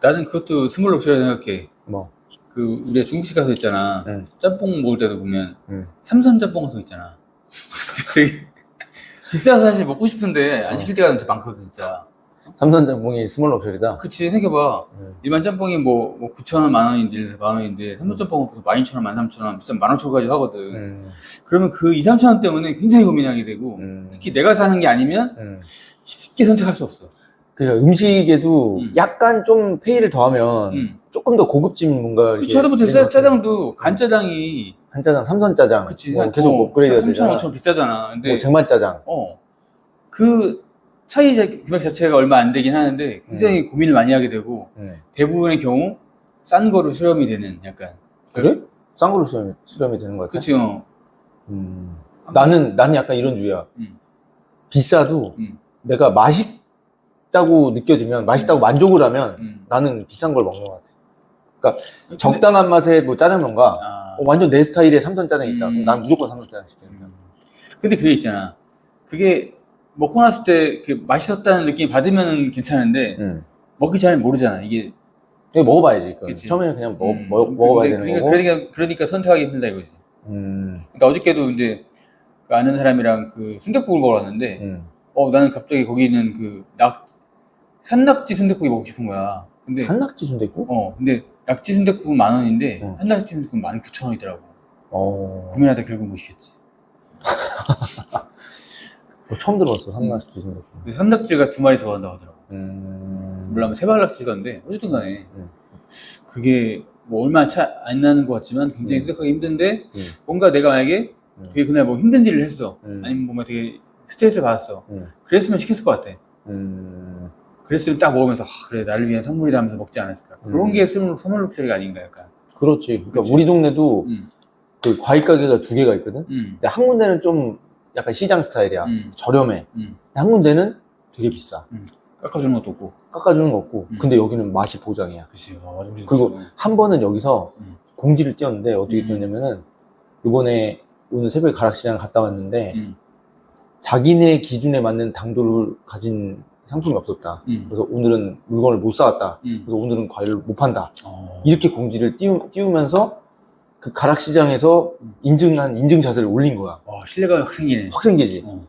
나는 그것도 스몰 옵션이라 생각해. 뭐. 그 우리가 중국집 가서 있잖아. 응. 짬뽕 먹을 때도 보면 응. 삼선 짬뽕 같은 거 있잖아. 되게 비싸서 사실 먹고 싶은데 안 시킬 때가 많거든 진짜. 삼선 짬뽕이 스몰 옵션이다. 그치 생각해봐. 응. 일반 짬뽕이 뭐, 뭐 9,000원, 만 원인데, 만 원인데, 삼선 짬뽕은 12,000원, 13,000원, 비싼 15,000원까지 하거든. 음. 그러면 그 2, 3,000원 때문에 굉장히 고민하게 되고, 음. 특히 내가 사는 게 아니면 음. 쉽게 선택할 수 없어. 그러니까 음식에도 음. 약간 좀 페이를 더하면 음. 조금 더 고급진 뭔가 그치, 하다 보면 되는 것 같아요. 짜장도, 간짜장이, 한짜장, 삼선짜장 그치, 뭐 한- 계속 어, 업그레이드가 3,000원, 되잖아. 5,000원 비싸잖아. 근데, 뭐 쟁반짜장. 어, 그 차이 자- 금액 자체가 얼마 안 되긴 하는데, 굉장히 고민을 많이 하게 되고, 음. 대부분의 경우, 싼 거로 수렴이 되는 약간. 그래? 싼 걸로 수렴이, 수렴이 되는 것 같아. 그치, 어. 음. 나는 나는 약간 이런 주의야. 음. 비싸도 음. 내가 맛있 다고 느껴지면 맛있다고 만족을 하면 음. 나는 비싼 걸 먹는 것 같아. 그러니까 적당한 맛의 뭐 짜장면과 아. 어, 완전 내 스타일의 삼선 짜장이 있다. 음. 그럼 난 무조건 삼선 짜장 시키는 거야. 근데 그게 있잖아. 그게 먹고 났을 때 그 맛있었다는 느낌 받으면 괜찮은데 음. 먹기 전에 모르잖아. 이게 이거 먹어봐야지. 그건. 그치. 처음에는 그냥 먹, 음, 먹, 먹어봐야 근데 되는 그러니까, 거고. 그러니까 그러니까 선택하기 힘들다 이거지. 음. 그러니까 어저께도 이제 그 아는 사람이랑 그 순댓국을 먹으러 왔는데 음. 어 나는 갑자기 거기 있는 그 낙 산낙지 순댓국이 먹고 싶은 거야. 근데 산낙지 순대국? 어 근데 낙지 순댓국은 만 원인데 어. 산낙지 순댓국은 만 구천 원이더라고. 어. 고민하다 결국 못 시켰지. 어, 처음 들어봤어, 산낙지 순대국. 근데 산낙지가 두 마리 들어간다고 하더라고. 음. 물론 세 발 낙지 건데 어쨌든 간에 음. 그게 뭐 얼마 차안 나는 것 같지만 굉장히 음. 선택하기 힘든데 음. 뭔가 내가 만약에 음. 되게 그날 뭐 힘든 일을 했어 음. 아니면 뭔가 되게 스트레스를 받았어 음. 그랬으면 시켰을 것 같아 음. 그랬으면 딱 먹으면서 아, 그래 나를 위한 선물이다 하면서 먹지 않았을까 그런 음. 게 선물, 선물 룩처리가 아닌가 약간 그렇지. 그러니까 그치. 우리 동네도 음. 그 과일 가게가 두 개가 있거든. 음. 근데 한 군데는 좀 약간 시장 스타일이야. 음. 저렴해. 음. 한 군데는 되게 비싸. 깎아주는 것도 없고 깎아주는 거 없고. 음. 근데 여기는 맛이 보장이야. 그치 아, 그리고. 한 번은 여기서 음. 공지를 띄웠는데 어떻게 음. 띄웠냐면은 이번에 오늘 새벽에 가락시장 갔다 왔는데 음. 자기네 기준에 맞는 당도를 가진 상품이 없었다. 음. 그래서 오늘은 물건을 못 사왔다. 음. 그래서 오늘은 과일을 못 판다. 어. 이렇게 공지를 띄우, 띄우면서 그 가락 시장에서 음. 인증한 인증샷을 올린 거야. 와, 신뢰가 확 생기네 확 생기지. 어.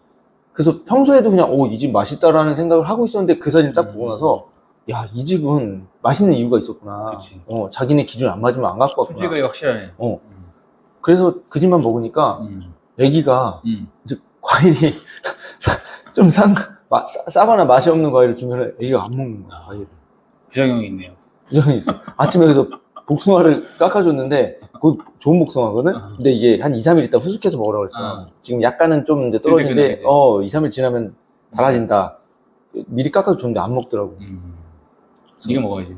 그래서 평소에도 그냥 어, 이 집 맛있다라는 생각을 하고 있었는데 그 사진을 딱 음. 보고 나서 야, 이 집은 맛있는 이유가 있었구나. 그치. 어, 자기네 기준 안 맞으면 안 갖고 왔구나. 손질감이 확실하네 어. 그래서 그 집만 먹으니까 음. 애기가 음. 이제 과일이 좀 싼, 마- 싸, 싸거나 맛이 없는 과일을 주면 애기가 안 먹는 거야, 과일을. 부작용이 있네요 부정이 있어. 아침에 그래서 복숭아를 깎아줬는데, 그 좋은 복숭아거든? 어. 근데 이게 한 2, 3일 있다 후숙해서 먹으라고 그랬어. 어. 지금 약간은 좀 이제 떨어지는데. 어, 2, 3일 지나면 달아진다. 미리 깎아줬는데 안 먹더라고. 음. 네가 먹어야지